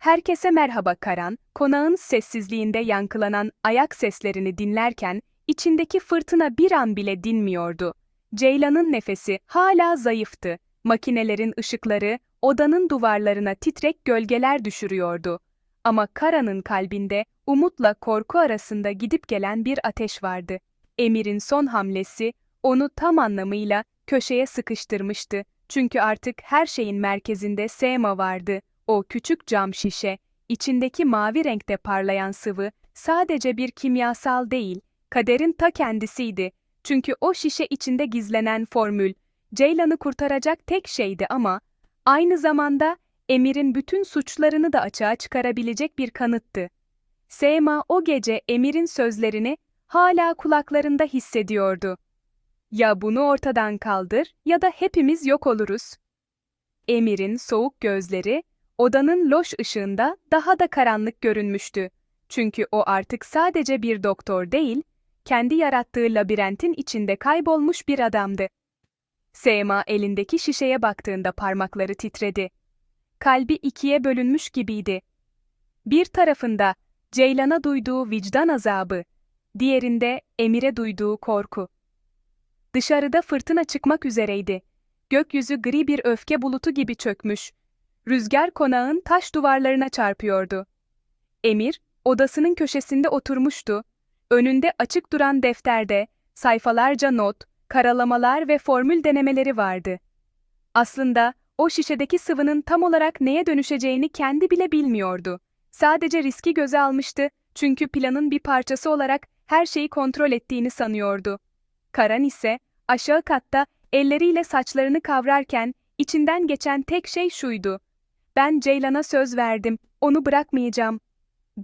Herkese merhaba Karan, konağın sessizliğinde yankılanan ayak seslerini dinlerken, içindeki fırtına bir an bile dinmiyordu. Ceylan'ın nefesi hala zayıftı. Makinelerin ışıkları, odanın duvarlarına titrek gölgeler düşürüyordu. Ama Karan'ın kalbinde, umutla korku arasında gidip gelen bir ateş vardı. Emir'in son hamlesi, onu tam anlamıyla köşeye sıkıştırmıştı. Çünkü artık her şeyin merkezinde Sema vardı. O küçük cam şişe, içindeki mavi renkte parlayan sıvı, sadece bir kimyasal değil, kaderin ta kendisiydi. Çünkü o şişe içinde gizlenen formül, Ceylan'ı kurtaracak tek şeydi ama, aynı zamanda Emir'in bütün suçlarını da açığa çıkarabilecek bir kanıttı. Sema o gece Emir'in sözlerini hala kulaklarında hissediyordu. Ya bunu ortadan kaldır ya da hepimiz yok oluruz. Emir'in soğuk gözleri, odanın loş ışığında daha da karanlık görünmüştü. Çünkü o artık sadece bir doktor değil, kendi yarattığı labirentin içinde kaybolmuş bir adamdı. Sema elindeki şişeye baktığında parmakları titredi. Kalbi ikiye bölünmüş gibiydi. Bir tarafında Ceylan'a duyduğu vicdan azabı, diğerinde Emir'e duyduğu korku. Dışarıda fırtına çıkmak üzereydi. Gökyüzü gri bir öfke bulutu gibi çökmüş. Rüzgar konağın taş duvarlarına çarpıyordu. Emir, odasının köşesinde oturmuştu. Önünde açık duran defterde, sayfalarca not, karalamalar ve formül denemeleri vardı. Aslında, o şişedeki sıvının tam olarak neye dönüşeceğini kendi bile bilmiyordu. Sadece riski göze almıştı, çünkü planın bir parçası olarak her şeyi kontrol ettiğini sanıyordu. Karan ise, aşağı katta, elleriyle saçlarını kavrarken, içinden geçen tek şey şuydu. Ben Ceylan'a söz verdim, onu bırakmayacağım.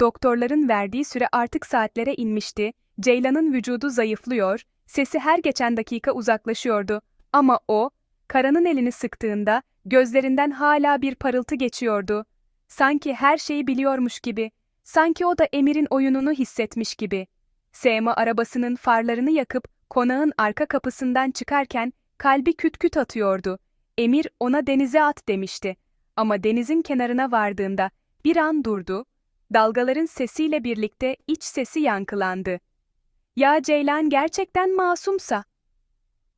Doktorların verdiği süre artık saatlere inmişti, Ceylan'ın vücudu zayıflıyor, sesi her geçen dakika uzaklaşıyordu. Ama o, Karan'ın elini sıktığında, gözlerinden hala bir parıltı geçiyordu. Sanki her şeyi biliyormuş gibi, sanki o da Emir'in oyununu hissetmiş gibi. Sema arabasının farlarını yakıp, konağın arka kapısından çıkarken, kalbi küt küt atıyordu. Emir ona denize at demişti. Ama denizin kenarına vardığında, bir an durdu, dalgaların sesiyle birlikte iç sesi yankılandı. Ya Ceylan gerçekten masumsa?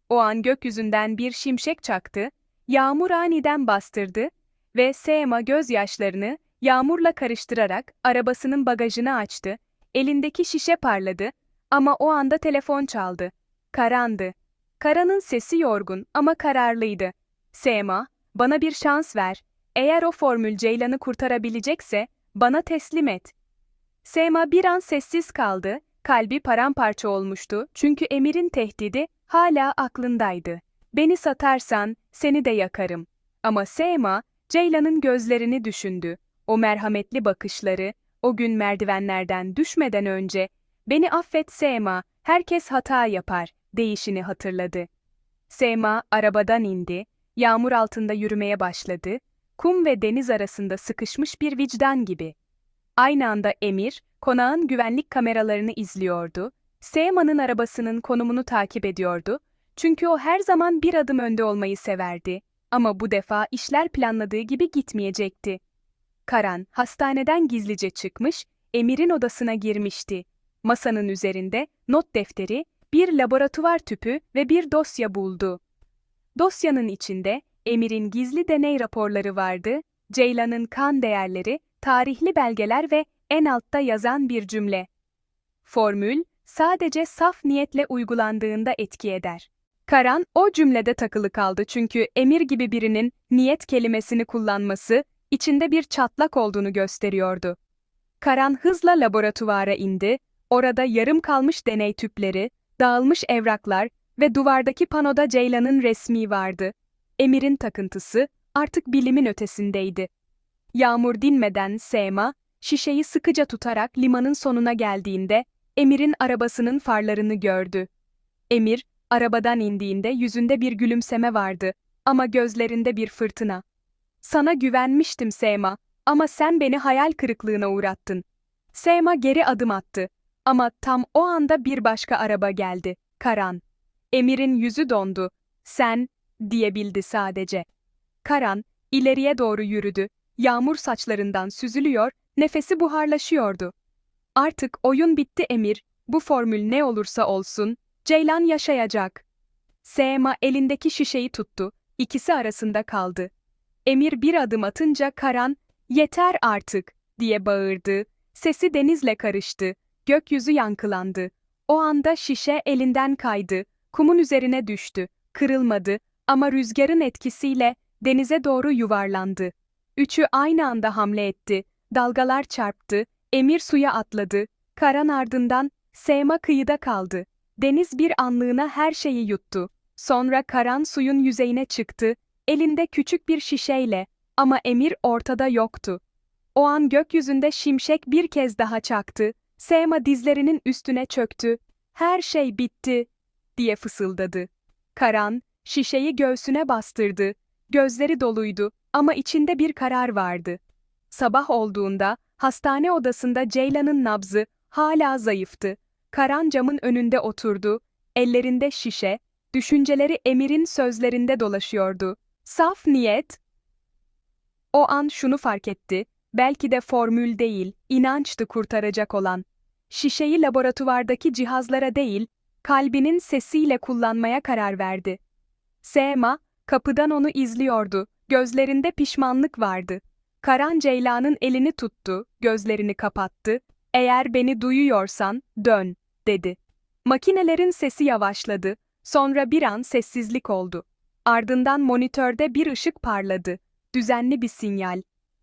O an gökyüzünden bir şimşek çaktı, yağmur aniden bastırdı ve Sema gözyaşlarını yağmurla karıştırarak arabasının bagajını açtı, elindeki şişe parladı ama o anda telefon çaldı. Karandı. Karan'ın sesi yorgun ama kararlıydı. Sema, bana bir şans ver. Eğer o formül Ceylan'ı kurtarabilecekse, bana teslim et. Sema bir an sessiz kaldı, kalbi paramparça olmuştu çünkü Emir'in tehdidi hala aklındaydı. Beni satarsan, seni de yakarım. Ama Sema, Ceylan'ın gözlerini düşündü. O merhametli bakışları, o gün merdivenlerden düşmeden önce, beni affet Sema, herkes hata yapar, değişini hatırladı. Sema arabadan indi, yağmur altında yürümeye başladı, kum ve deniz arasında sıkışmış bir vicdan gibi. Aynı anda Emir, konağın güvenlik kameralarını izliyordu, Sema'nın arabasının konumunu takip ediyordu, çünkü o her zaman bir adım önde olmayı severdi. Ama bu defa işler planladığı gibi gitmeyecekti. Karan, hastaneden gizlice çıkmış, Emir'in odasına girmişti. Masanın üzerinde, not defteri, bir laboratuvar tüpü ve bir dosya buldu. Dosyanın içinde, Emir'in gizli deney raporları vardı, Ceylan'ın kan değerleri, tarihli belgeler ve en altta yazan bir cümle. Formül, sadece saf niyetle uygulandığında etki eder. Karan o cümlede takılı kaldı çünkü emir gibi birinin niyet kelimesini kullanması içinde bir çatlak olduğunu gösteriyordu. Karan hızla laboratuvara indi, orada yarım kalmış deney tüpleri, dağılmış evraklar ve duvardaki panoda Ceylan'ın resmi vardı. Emir'in takıntısı artık bilimin ötesindeydi. Yağmur dinmeden Sema, şişeyi sıkıca tutarak limanın sonuna geldiğinde Emir'in arabasının farlarını gördü. Emir, arabadan indiğinde yüzünde bir gülümseme vardı ama gözlerinde bir fırtına. Sana güvenmiştim Sema ama sen beni hayal kırıklığına uğrattın. Sema geri adım attı ama tam o anda bir başka araba geldi, Karan. Emir'in yüzü dondu. Sen, diyebildi sadece. Karan, ileriye doğru yürüdü, Yağmur saçlarından süzülüyor, nefesi buharlaşıyordu. Artık oyun bitti Emir, bu formül ne olursa olsun, Ceylan yaşayacak. Seema elindeki şişeyi tuttu, ikisi arasında kaldı. Emir bir adım atınca Karan, yeter artık, diye bağırdı. Sesi denizle karıştı, gökyüzü yankılandı. O anda şişe elinden kaydı, kumun üzerine düştü, kırılmadı ama rüzgarın etkisiyle denize doğru yuvarlandı. Üçü aynı anda hamle etti, dalgalar çarptı, Emir suya atladı, Karan ardından Seema kıyıda kaldı. Deniz bir anlığına her şeyi yuttu. Sonra Karan suyun yüzeyine çıktı, elinde küçük bir şişeyle ama Emir ortada yoktu. O an gökyüzünde şimşek bir kez daha çaktı, Seema dizlerinin üstüne çöktü. Her şey bitti, diye fısıldadı. Karan, şişeyi göğsüne bastırdı. Gözleri doluydu ama içinde bir karar vardı. Sabah olduğunda, hastane odasında Ceylan'ın nabzı hala zayıftı. Karan camın önünde oturdu, ellerinde şişe, düşünceleri Emir'in sözlerinde dolaşıyordu. Saf niyet. O an şunu fark etti, belki de formül değil, inançtı kurtaracak olan. Şişeyi laboratuvardaki cihazlara değil, kalbinin sesiyle kullanmaya karar verdi. Seema, kapıdan onu izliyordu, gözlerinde pişmanlık vardı. Karan Ceylan'ın elini tuttu, gözlerini kapattı, eğer beni duyuyorsan, dön, dedi. Makinelerin sesi yavaşladı, sonra bir an sessizlik oldu. Ardından monitörde bir ışık parladı, düzenli bir sinyal.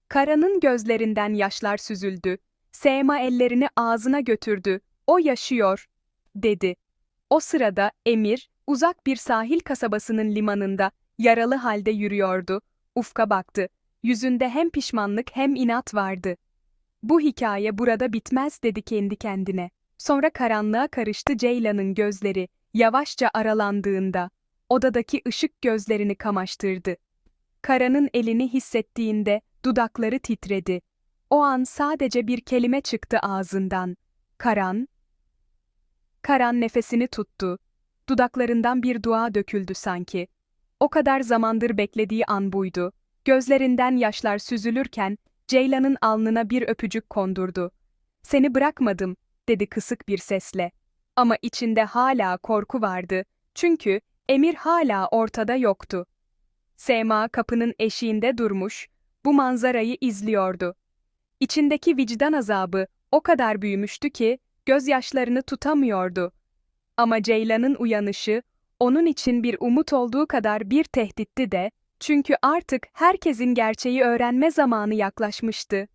Karan'ın gözlerinden yaşlar süzüldü. Seema ellerini ağzına götürdü, o yaşıyor, dedi. O sırada Emir, uzak bir sahil kasabasının limanında, yaralı halde yürüyordu. Ufka baktı. Yüzünde hem pişmanlık hem inat vardı. Bu hikaye burada bitmez dedi kendi kendine. Sonra karanlığa karıştı Ceylan'ın gözleri, yavaşça aralandığında. Odadaki ışık gözlerini kamaştırdı. Karan'ın elini hissettiğinde dudakları titredi. O an sadece bir kelime çıktı ağzından. Karan. Karan nefesini tuttu. Dudaklarından bir dua döküldü sanki. O kadar zamandır beklediği an buydu. Gözlerinden yaşlar süzülürken Ceylan'ın alnına bir öpücük kondurdu. Seni bırakmadım, dedi kısık bir sesle. Ama içinde hala korku vardı. Çünkü Emir hala ortada yoktu. Sema kapının eşiğinde durmuş, bu manzarayı izliyordu. İçindeki vicdan azabı o kadar büyümüştü ki gözyaşlarını tutamıyordu. Ama Ceylan'ın uyanışı onun için bir umut olduğu kadar bir tehditti de, çünkü artık herkesin gerçeği öğrenme zamanı yaklaşmıştı.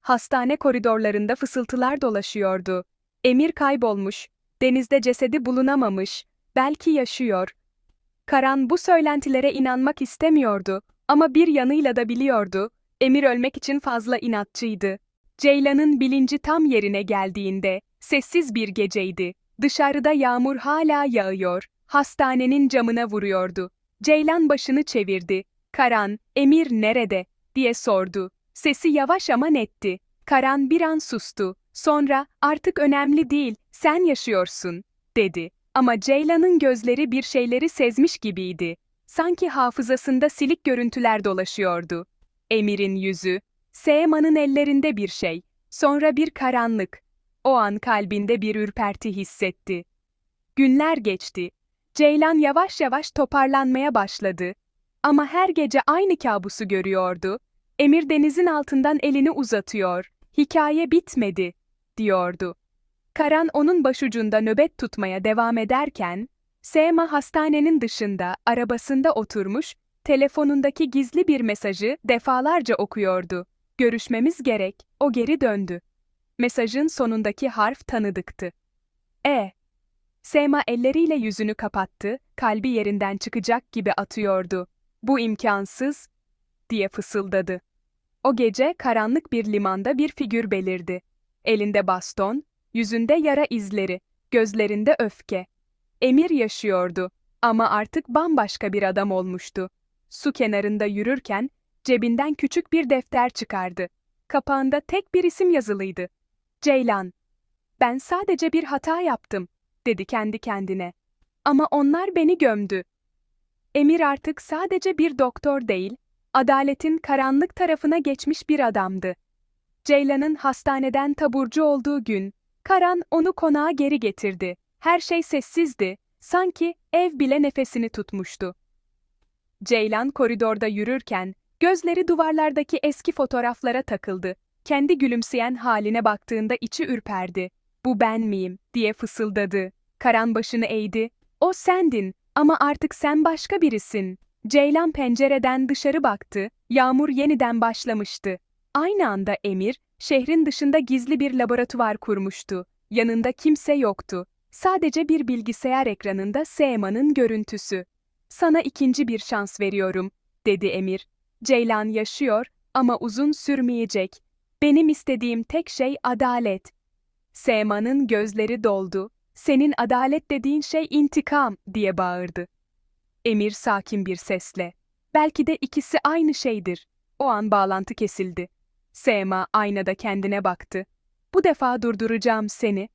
Hastane koridorlarında fısıltılar dolaşıyordu. Emir kaybolmuş, denizde cesedi bulunamamış, belki yaşıyor. Karan bu söylentilere inanmak istemiyordu ama bir yanıyla da biliyordu, Emir ölmek için fazla inatçıydı. Ceylan'ın bilinci tam yerine geldiğinde, sessiz bir geceydi. Dışarıda yağmur hala yağıyor, hastanenin camına vuruyordu. Ceylan başını çevirdi. Karan, Emir nerede? diye sordu. Sesi yavaş ama netti. Karan bir an sustu. Sonra, artık önemli değil, sen yaşıyorsun, dedi. Ama Ceylan'ın gözleri bir şeyleri sezmiş gibiydi. Sanki hafızasında silik görüntüler dolaşıyordu. Emir'in yüzü, Seyma'nın ellerinde bir şey, sonra bir karanlık. O an kalbinde bir ürperti hissetti. Günler geçti. Ceylan yavaş yavaş toparlanmaya başladı. Ama her gece aynı kabusu görüyordu. Emir denizin altından elini uzatıyor. Hikaye bitmedi, diyordu. Karan onun başucunda nöbet tutmaya devam ederken, Sema hastanenin dışında, arabasında oturmuş, telefonundaki gizli bir mesajı defalarca okuyordu. Görüşmemiz gerek, o geri döndü. Mesajın sonundaki harf tanıdıktı. E. Sema elleriyle yüzünü kapattı, kalbi yerinden çıkacak gibi atıyordu. Bu imkansız, diye fısıldadı. O gece karanlık bir limanda bir figür belirdi. Elinde baston, yüzünde yara izleri, gözlerinde öfke. Emir yaşıyordu ama artık bambaşka bir adam olmuştu. Su kenarında yürürken cebinden küçük bir defter çıkardı. Kapağında tek bir isim yazılıydı. Ceylan. Ben sadece bir hata yaptım, dedi kendi kendine. Ama onlar beni gömdü. Emir artık sadece bir doktor değil, adaletin karanlık tarafına geçmiş bir adamdı. Ceylan'ın hastaneden taburcu olduğu gün, Karan onu konağa geri getirdi. Her şey sessizdi, sanki ev bile nefesini tutmuştu. Ceylan koridorda yürürken, gözleri duvarlardaki eski fotoğraflara takıldı. Kendi gülümseyen haline baktığında içi ürperdi. Bu ben miyim, diye fısıldadı. Karan başını eğdi. O sendin ama artık sen başka birisin. Ceylan pencereden dışarı baktı, yağmur yeniden başlamıştı. Aynı anda Emir, şehrin dışında gizli bir laboratuvar kurmuştu. Yanında kimse yoktu. Sadece bir bilgisayar ekranında Seyma'nın görüntüsü. Sana ikinci bir şans veriyorum, dedi Emir. Ceylan yaşıyor ama uzun sürmeyecek. Benim istediğim tek şey adalet. Seyma'nın gözleri doldu. Senin adalet dediğin şey intikam, diye bağırdı. Emir sakin bir sesle. Belki de ikisi aynı şeydir. O an bağlantı kesildi. Sema aynada kendine baktı. Bu defa durduracağım seni,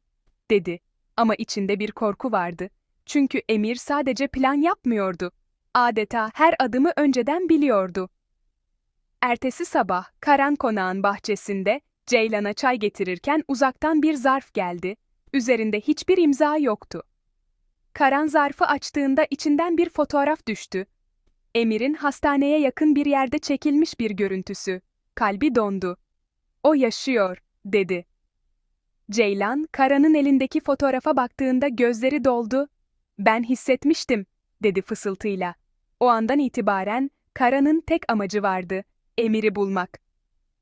dedi. Ama içinde bir korku vardı. Çünkü Emir sadece plan yapmıyordu. Adeta her adımı önceden biliyordu. Ertesi sabah, Karan konağın bahçesinde, Ceylan'a çay getirirken uzaktan bir zarf geldi. Üzerinde hiçbir imza yoktu. Karan zarfı açtığında içinden bir fotoğraf düştü. Emir'in hastaneye yakın bir yerde çekilmiş bir görüntüsü. Kalbi dondu. O yaşıyor, dedi. Ceylan, Karan'ın elindeki fotoğrafa baktığında gözleri doldu. Ben hissetmiştim, dedi fısıltıyla. O andan itibaren Karan'ın tek amacı vardı, Emir'i bulmak.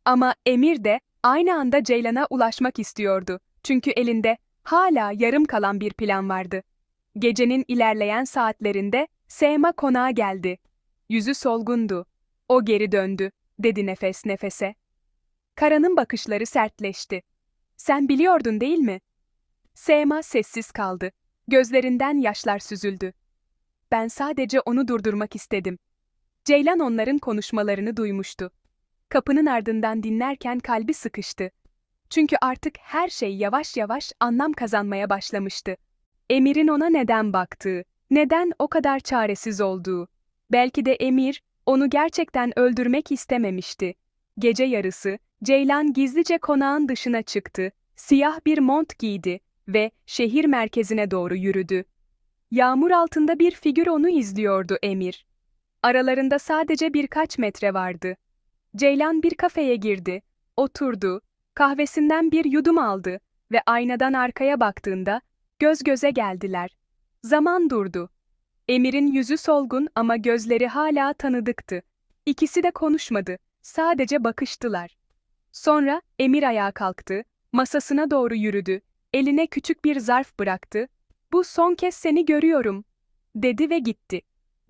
Ama Emir de aynı anda Ceylan'a ulaşmak istiyordu. Çünkü elinde hala yarım kalan bir plan vardı. Gecenin ilerleyen saatlerinde Sema konağa geldi. Yüzü solgundu. O geri döndü, dedi nefes nefese. Karan'ın bakışları sertleşti. Sen biliyordun değil mi? Sema sessiz kaldı. Gözlerinden yaşlar süzüldü. Ben sadece onu durdurmak istedim. Ceylan onların konuşmalarını duymuştu. Kapının ardından dinlerken kalbi sıkıştı. Çünkü artık her şey yavaş yavaş anlam kazanmaya başlamıştı. Emir'in ona neden baktığı, neden o kadar çaresiz olduğu. Belki de Emir, onu gerçekten öldürmek istememişti. Gece yarısı, Ceylan gizlice konağın dışına çıktı, siyah bir mont giydi ve şehir merkezine doğru yürüdü. Yağmur altında bir figür onu izliyordu Emir. Aralarında sadece birkaç metre vardı. Ceylan bir kafeye girdi, oturdu, kahvesinden bir yudum aldı ve aynadan arkaya baktığında göz göze geldiler. Zaman durdu. Emir'in yüzü solgun ama gözleri hala tanıdıktı. İkisi de konuşmadı, sadece bakıştılar. Sonra Emir ayağa kalktı, masasına doğru yürüdü, eline küçük bir zarf bıraktı. Bu son kez seni görüyorum, dedi ve gitti.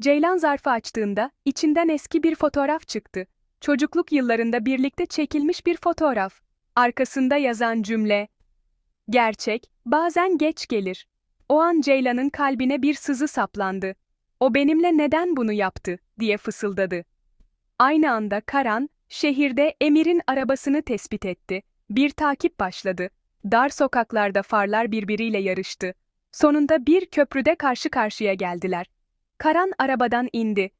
Ceylan zarfı açtığında içinden eski bir fotoğraf çıktı. Çocukluk yıllarında birlikte çekilmiş bir fotoğraf. Arkasında yazan cümle, Gerçek, bazen geç gelir. O an Ceylan'ın kalbine bir sızı saplandı. O benimle neden bunu yaptı, diye fısıldadı. Aynı anda Karan, şehirde Emir'in arabasını tespit etti. Bir takip başladı. Dar sokaklarda farlar birbiriyle yarıştı. Sonunda bir köprüde karşı karşıya geldiler. Karan arabadan indi.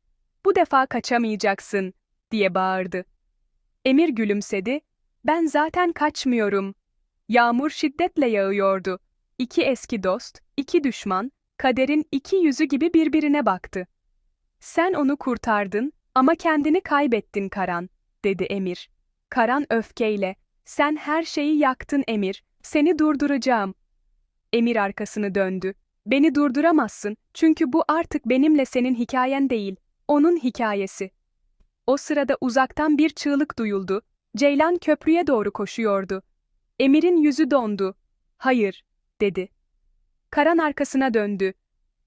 Bu defa kaçamayacaksın, diye bağırdı. Emir gülümsedi. Ben zaten kaçmıyorum. Yağmur şiddetle yağıyordu. İki eski dost, iki düşman, kaderin iki yüzü gibi birbirine baktı. Sen onu kurtardın ama kendini kaybettin Karan, dedi Emir. Karan öfkeyle, sen her şeyi yaktın Emir, seni durduracağım. Emir arkasını döndü. Beni durduramazsın çünkü bu artık benimle senin hikayen değil, onun hikayesi. O sırada uzaktan bir çığlık duyuldu. Ceylan köprüye doğru koşuyordu. Emir'in yüzü dondu. Hayır, dedi. Karan arkasına döndü.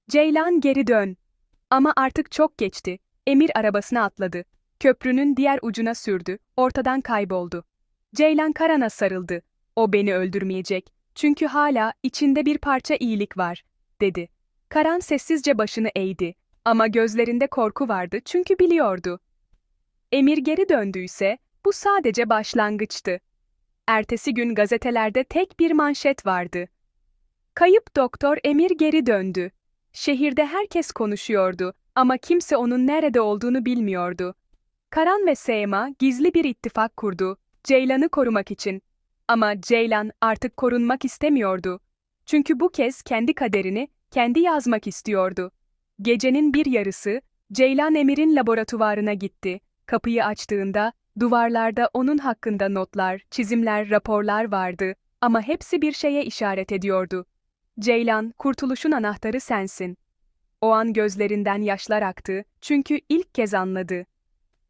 Ceylan geri dön. Ama artık çok geçti. Emir arabasına atladı. Köprünün diğer ucuna sürdü, ortadan kayboldu. Ceylan Karan'a sarıldı. O beni öldürmeyecek. Çünkü hala içinde bir parça iyilik var, dedi. Karan sessizce başını eğdi. Ama gözlerinde korku vardı çünkü biliyordu. Emir geri döndüyse, bu sadece başlangıçtı. Ertesi gün gazetelerde tek bir manşet vardı. Kayıp doktor Emir geri döndü. Şehirde herkes konuşuyordu ama kimse onun nerede olduğunu bilmiyordu. Karan ve Seyma gizli bir ittifak kurdu, Ceylan'ı korumak için. Ama Ceylan artık korunmak istemiyordu. Çünkü bu kez kendi kaderini kendi yazmak istiyordu. Gecenin bir yarısı, Ceylan Emir'in laboratuvarına gitti. Kapıyı açtığında, duvarlarda onun hakkında notlar, çizimler, raporlar vardı ama hepsi bir şeye işaret ediyordu. Ceylan, kurtuluşun anahtarı sensin. O an gözlerinden yaşlar aktı çünkü ilk kez anladı.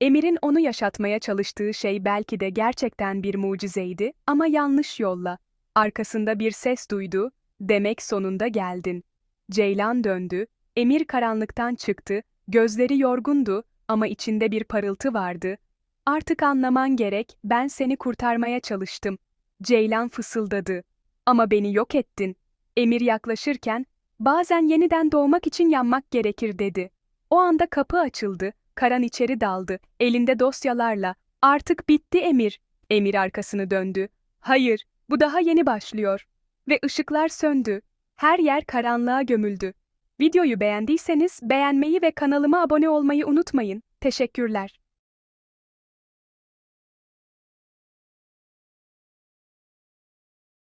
Emir'in onu yaşatmaya çalıştığı şey belki de gerçekten bir mucizeydi ama yanlış yolla. Arkasında bir ses duydu, demek sonunda geldin. Ceylan döndü, Emir karanlıktan çıktı, gözleri yorgundu ama içinde bir parıltı vardı. Artık anlaman gerek, ben seni kurtarmaya çalıştım. Ceylan fısıldadı. Ama beni yok ettin. Emir yaklaşırken, bazen yeniden doğmak için yanmak gerekir dedi. O anda kapı açıldı, Karan içeri daldı, elinde dosyalarla. Artık bitti Emir. Emir arkasını döndü. Hayır, bu daha yeni başlıyor. Ve ışıklar söndü. Her yer karanlığa gömüldü. Videoyu beğendiyseniz beğenmeyi ve kanalıma abone olmayı unutmayın. Teşekkürler.